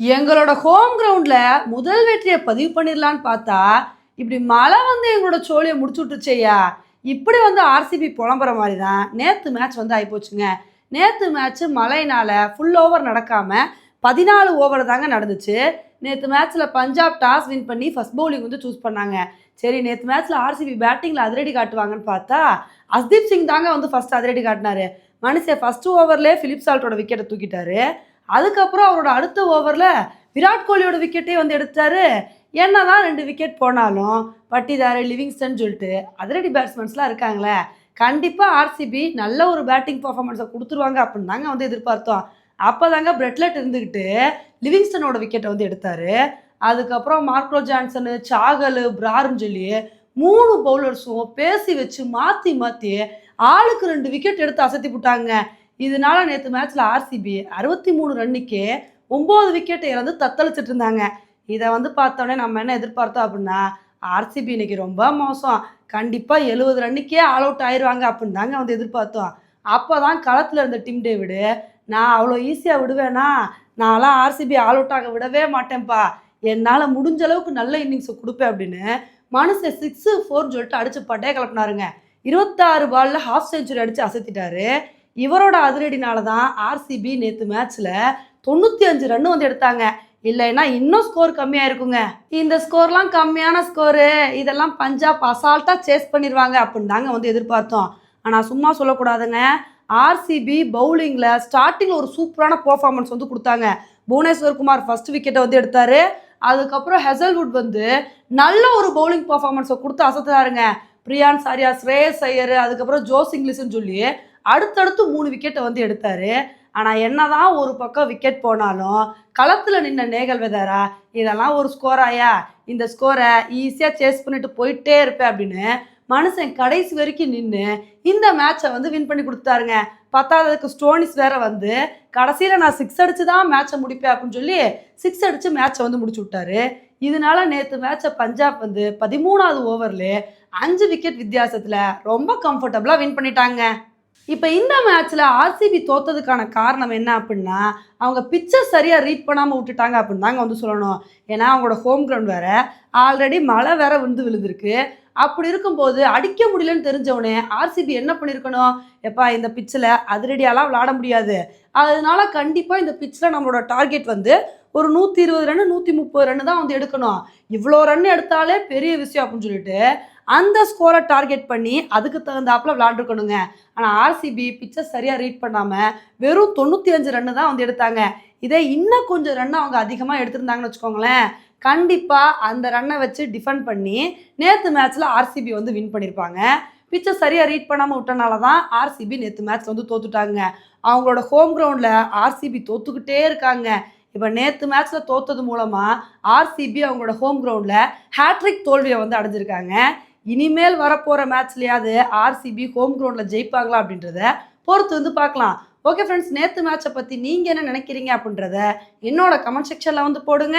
எங்களோட ஹோம் கிரவுண்டில் முதல் வெற்றியை பதிவு பண்ணிடலான்னு பார்த்தா இப்படி மழை வந்து எங்களோட சோழியை முடிச்சு விட்டுருச்சேயா இப்படி வந்து ஆர்சிபி புலம்புற மாதிரி தான் நேற்று மேட்ச் வந்து ஆகிப்போச்சுங்க நேற்று மேட்ச்சு மழையினால் ஃபுல் ஓவர் நடக்காமல் பதினாலு ஓவர் தாங்க நடந்துச்சு. நேற்று மேட்ச்சில் பஞ்சாப் டாஸ் வின் பண்ணி ஃபஸ்ட் பவுலிங் வந்து சூஸ் பண்ணாங்க. சரி நேற்று மேட்ச்சில் ஆர்சிபி பேட்டிங்கில் அதிரடி காட்டுவாங்கன்னு பார்த்தா அஸ்தீப் சிங் தாங்க வந்து ஃபஸ்ட் அதிரடி காட்டினாரு. மனுஷன் ஃபஸ்ட்டு ஓவர்லேயே ஃபிலிப் சால்ட்டோட விக்கெட்டை தூக்கிட்டாரு. அதுக்கப்புறம் அவரோட அடுத்த ஓவரில் விராட் கோலியோட விக்கெட்டே வந்து எடுத்தாரு. என்னதான் ரெண்டு விக்கெட் போனாலும் பட்டிதாரு லிவிங்ஸ்டன் சொல்லிட்டு அதிரடி பேட்ஸ்மேன்ஸ்லாம் இருக்காங்களே கண்டிப்பாக ஆர்சிபி நல்ல ஒரு பேட்டிங் பர்ஃபார்மன்ஸை கொடுத்துருவாங்க அப்படின்னு தாங்க வந்து எதிர்பார்த்தோம். அப்போ தாங்க பிரெட்லெட் இருந்துக்கிட்டு லிவிங்ஸ்டனோட விக்கெட்டை வந்து எடுத்தாரு. அதுக்கப்புறம் மார்க்லோ ஜான்சனு சாகலு பிரார்னு சொல்லி மூணு பவுலர்ஸும் பேசி வச்சு மாற்றி மாற்றி ஆளுக்கு ரெண்டு விக்கெட் எடுத்து அசத்தி விட்டாங்க இதனால நேற்று மேட்ச்சில் ஆர்சிபி அறுபத்தி மூணு ரன்னுக்கே ஒம்பது விக்கெட்டை இழந்து தத்தளிச்சிட்டு இருந்தாங்க. இதை வந்து பார்த்தோன்னே நம்ம என்ன எதிர்பார்த்தோம் அப்படின்னா ஆர்சிபி இன்னைக்கு ரொம்ப மோசம். கண்டிப்பாக எழுபது ரன்னுக்கே ஆல் அவுட் ஆயிடுவாங்க அப்படின்னு தாங்க வந்து எதிர்பார்த்தோம். அப்போ தான் களத்தில் இருந்த டிம் டேவிடு நான் அவ்வளோ ஈஸியாக விடுவேனா? நான்லாம் ஆர்சிபி ஆல் அவுட் ஆக விடவே மாட்டேன்ப்பா. என்னால் முடிஞ்ச அளவுக்கு நல்ல இன்னிங்ஸை கொடுப்பேன் அப்படின்னு மனுஷன் சிக்ஸு ஃபோர்னு சொல்லிட்டு அடிச்சு பட்டே கிளப்பினாருங்க இருபத்தாறு பாலில் ஹாஃப் செஞ்சுரி அடித்து அசத்திட்டாரு. இவரோட அதிரடினால தான் ஆர்சிபி நேற்று மேட்ச்சில் தொண்ணூற்றி அஞ்சு ரன் வந்து எடுத்தாங்க. இல்லைன்னா இன்னும் ஸ்கோர் கம்மியாக இருக்குங்க இந்த ஸ்கோர்லாம் கம்மியான ஸ்கோரு இதெல்லாம் பஞ்சாப் அசால்ட்டாக சேஸ் பண்ணிடுவாங்க அப்படின்னு தாங்க வந்து எதிர்பார்த்தோம். ஆனால் சும்மா சொல்லக்கூடாதுங்க. ஆர்சிபி பவுலிங்கில் ஸ்டார்டிங்கில் ஒரு சூப்பரான பெர்ஃபார்மன்ஸ் வந்து கொடுத்தாங்க. புவனேஸ்வர் குமார் ஃபர்ஸ்ட் விக்கெட்டை வந்து எடுத்தாரு. அதுக்கப்புறம் ஹெசல்வுட் வந்து நல்ல ஒரு பவுலிங் பர்ஃபார்மன்ஸை கொடுத்து அசத்துறாருங்க பிரியான் சாரியா ஸ்ரேயஸ் ஐயர் அதுக்கப்புறம் ஜோஸ் இங்கிலீஷ்னு சொல்லி அடுத்தடுத்து மூணு விக்கெட்டை வந்து எடுத்தாரு. ஆனால் என்னதான் ஒரு பக்கம் விக்கெட் போனாலும் களத்தில் நின்ன நேகல் வெதாரா இதெல்லாம் ஒரு ஸ்கோராயா இந்த ஸ்கோரை ஈஸியாக சேஸ் பண்ணிட்டு போயிட்டே இருப்பேன் அப்படின்னு மனுஷன் கடைசி வரைக்கும் நின்று இந்த மேட்சை வந்து வின் பண்ணி கொடுத்தாருங்க பத்தாவதுக்கு ஸ்டோனிஸ் வேற வந்து கடைசியில் நான் சிக்ஸ் அடிச்சு தான் மேட்சை முடிப்பேன் அப்படின்னு சொல்லி சிக்ஸ் அடித்து மேட்சை வந்து முடிச்சு விட்டாரு. இதனால நேற்று மேட்சை பஞ்சாப் வந்து பதிமூணாவது ஓவரில் அஞ்சு விக்கெட் வித்தியாசத்தில் ரொம்ப கம்ஃபர்டபுளாக வின் பண்ணிட்டாங்க. இப்போ இந்த மேட்ச்சில் ஆர்சிபி தோத்ததுக்கான காரணம் என்ன அப்படின்னா அவங்க பிக்சர் சரியாக ரீட் பண்ணாமல் விட்டுட்டாங்க அப்படின்னு தாங்க வந்து சொல்லணும். ஏன்னா அவங்களோட ஹோம் கிரவுண்ட் வேறு. ஆல்ரெடி மழை வேற வந்து விழுந்திருக்கு. அப்படி இருக்கும்போது அடிக்க முடியலன்னு தெரிஞ்சவனே ஆர்சிபி என்ன பண்ணியிருக்கணும் எப்பா இந்த பிச்சில் அதிரடியாலாம் விளாட முடியாது. அதனால கண்டிப்பாக இந்த பிச்சில் நம்மளோட டார்கெட் வந்து ஒரு நூற்றி இருபது ரன்னு நூற்றி முப்பது ரன் தான் வந்து எடுக்கணும். இவ்வளோ ரன் எடுத்தாலே பெரிய விஷயம் அப்படின்னு சொல்லிட்டு அந்த ஸ்கோரை டார்கெட் பண்ணி அதுக்கு தகுந்தாப்புல விளாண்டுருக்கணுங்க. ஆனால் ஆர்சிபி பிச்சை சரியாக ரீட் பண்ணாமல் வெறும் தொண்ணூற்றி அஞ்சு ரன்னு தான் வந்து எடுத்தாங்க. இதே இன்னும் கொஞ்சம் ரன் அவங்க அதிகமாக எடுத்திருந்தாங்கன்னு வச்சுக்கோங்களேன். கண்டிப்பாக அந்த ரன்னை வச்சு டிஃபெண்ட் பண்ணி நேற்று மேட்ச்சில் ஆர்சிபி வந்து வின் பண்ணியிருப்பாங்க பிக்சர் சரியாக ரீட் பண்ணாமல் விட்டனால தான் ஆர்சிபி நேற்று மேட்ச் வந்து தோத்துட்டாங்க. அவங்களோட ஹோம் கிரவுண்டில் ஆர்சிபி தோத்துக்கிட்டே இருக்காங்க. இப்போ நேற்று மேட்ச்சில் தோத்தது மூலமாக ஆர்சிபி அவங்களோட ஹோம் கிரவுண்டில் ஹேட்ரிக் தோல்வியை வந்து அடைஞ்சிருக்காங்க. இனிமேல் வரப்போகிற மேட்ச்லையாவது ஆர்சிபி ஹோம் கிரவுண்டில் ஜெயிப்பாங்களா அப்படின்றத பொறுத்து வந்து பார்க்கலாம். ஓகே ஃப்ரெண்ட்ஸ் நேற்று மேட்சை பற்றி நீங்கள் என்ன நினைக்கிறீங்க அப்படின்றத என்னோட கமெண்ட் செக்ஷனில் வந்து போடுங்க.